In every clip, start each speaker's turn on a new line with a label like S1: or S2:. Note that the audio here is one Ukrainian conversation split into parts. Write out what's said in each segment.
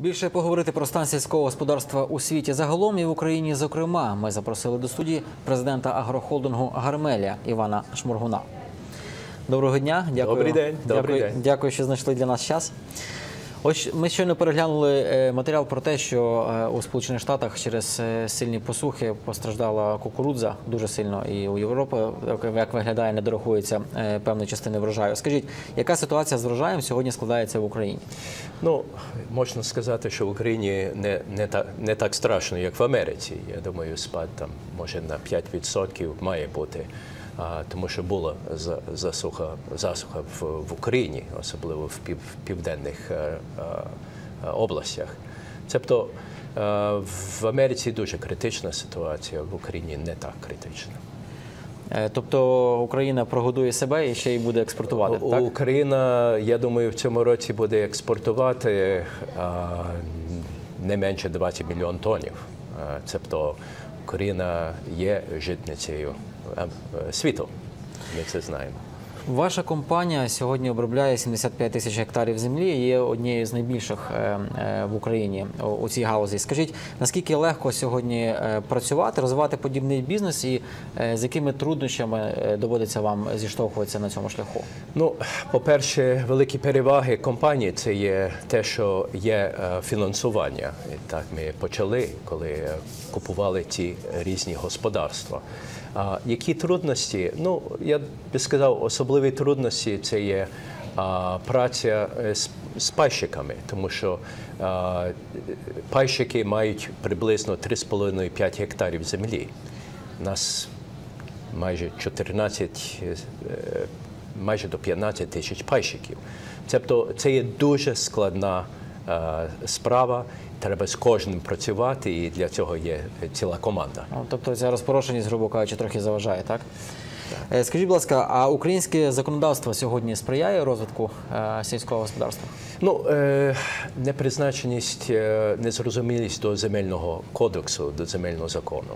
S1: Більше поговорити про стан сільського господарства у світі загалом і в Україні. Зокрема, ми запросили до студії президента агрохолдингу Гармелія Івана Шморгуна. Доброго дня, дякую.
S2: Добрий день,
S1: Дякую,
S2: добрий день.
S1: дякую, що знайшли для нас час. Ось ми щойно переглянули е, матеріал про те, що е, у Сполучених Штатах через е, сильні посухи постраждала кукурудза дуже сильно, і у Європі, як- виглядає, не дорахується певної частини врожаю. Скажіть, яка ситуація з врожаєм сьогодні складається в Україні?
S2: Ну, можна сказати, що в Україні не, не, так, не так страшно, як в Америці. Я думаю, спад там може на 5% має бути. Тому що була засуха, засуха в, в Україні, особливо в пів, південних е, е, областях. Тобто в Америці дуже критична ситуація, в Україні не так критична.
S1: Тобто Україна прогодує себе і ще й буде експортувати, так?
S2: Україна, я думаю, в цьому році буде експортувати а, не менше 20 мільйон тонів. Тобто Україна є житницею е, світу. Ми це знаємо.
S1: Ваша компанія сьогодні обробляє 75 тисяч гектарів землі. Є однією з найбільших е, е, в Україні у- цій галузі. Скажіть, наскільки легко сьогодні е, працювати, розвивати подібний бізнес, і з якими труднощами доводиться вам зіштовхуватися на цьому шляху?
S2: Ну, по-перше, великі переваги компанії це є те, що є фінансування. І так ми почали, коли купували ці різні господарства. Які трудності? Ну, я би сказав, особливі трудності це є праця е, з, з пайщиками, тому що пайщики мають приблизно 3,5-5 гектарів землі. У нас майже 14, е, майже до 15 тисяч пайщиків. Тобто це є дуже складна е, справа. Треба з кожним працювати, і для цього є ціла команда.
S1: Ну, Тобто ця розпорошеність, грубо кажучи, трохи заважає, так? Е, Скажіть, будь ласка, а українське законодавство сьогодні сприяє розвитку е, сільського господарства?
S2: Ну, е, непризначеність, незрозумілість до земельного кодексу, до земельного закону.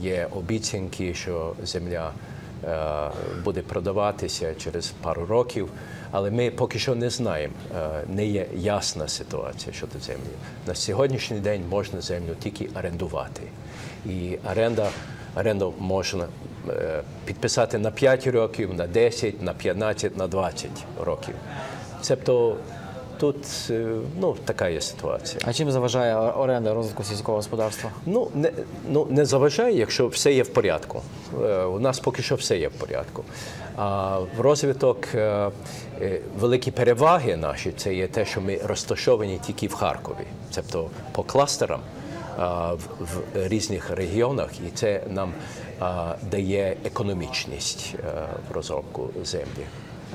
S2: Є обіцянки, що земля буде продаватися через пару років, але ми поки що не знаємо, не є ясна ситуація щодо землі. На сьогоднішній день можна землю тільки орендувати. І оренда, оренду можна підписати на 5 років, на 10, на 15, на 20 років. Тобто тут е, ну, така є ситуація.
S1: А чим заважає оренда розвитку сільського господарства?
S2: Ну не, ну, не заважає, якщо все є в порядку. Е, У нас поки що все є в порядку. А в розвиток е, е, великі переваги наші це є те, що ми розташовані тільки в Харкові, тобто по кластерам в, в різних регіонах, і це нам а, дає економічність е, в розробку землі.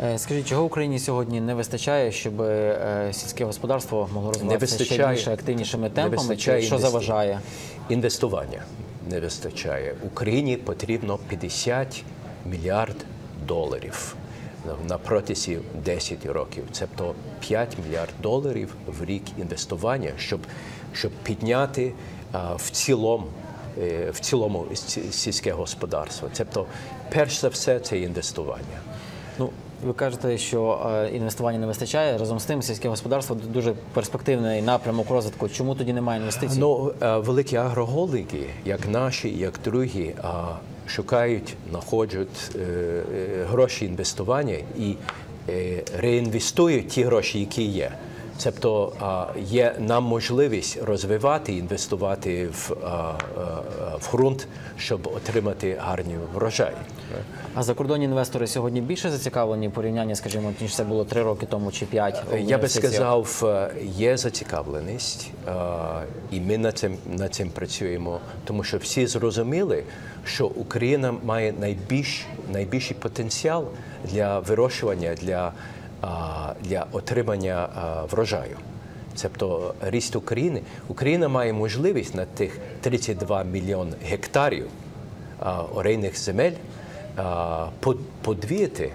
S1: Е, Скажіть, чого Україні сьогодні не вистачає, щоб е, сільське господарство могло розвиватися ще більше активнішими темпами? Чи що заважає?
S2: Інвестування не вистачає. Україні потрібно 50 мільярд доларів на протязі 10 років. Тобто 5 мільярд доларів в рік інвестування, щоб, щоб підняти в цілому. е, В цілому сільське господарство. Тобто, перш за все, це інвестування.
S1: Ну, ви кажете, що е, інвестування не вистачає. Разом з тим, сільське господарство дуже перспективний напрямок розвитку. Чому тоді немає інвестицій?
S2: Ну, е, великі агроголдинги, як наші, як другі, шукають, знаходять е, е, гроші інвестування і е, реінвестують ті гроші, які є. А, є нам можливість розвивати, інвестувати в, в ґрунт, щоб отримати гарні врожаї.
S1: А закордонні інвестори сьогодні більше зацікавлені в порівнянні, скажімо, ніж це було три роки тому чи п'ять.
S2: Я би сказав, е, є зацікавленість, е, і ми над цим, над цим працюємо, тому що всі зрозуміли, що Україна має найбільш, найбільший потенціал для вирощування, для, для отримання врожаю. Тобто ріст України. Україна має можливість на тих 32 мільйон гектарів орейних земель по- подвіяти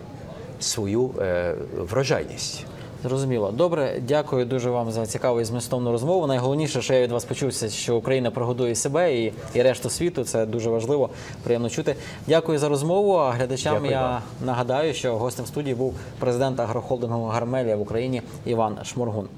S2: свою е, врожайність.
S1: Зрозуміло. Добре, дякую дуже вам за цікаву і змістовну розмову. Найголовніше, що я від вас почувся, що Україна прогодує себе і, і решту світу. Це дуже важливо, приємно чути. Дякую за розмову. А глядачам
S2: Дякую
S1: я
S2: вам.
S1: нагадаю, що гостем студії був президент агрохолдингу Гармелія в Україні Іван Шморгун.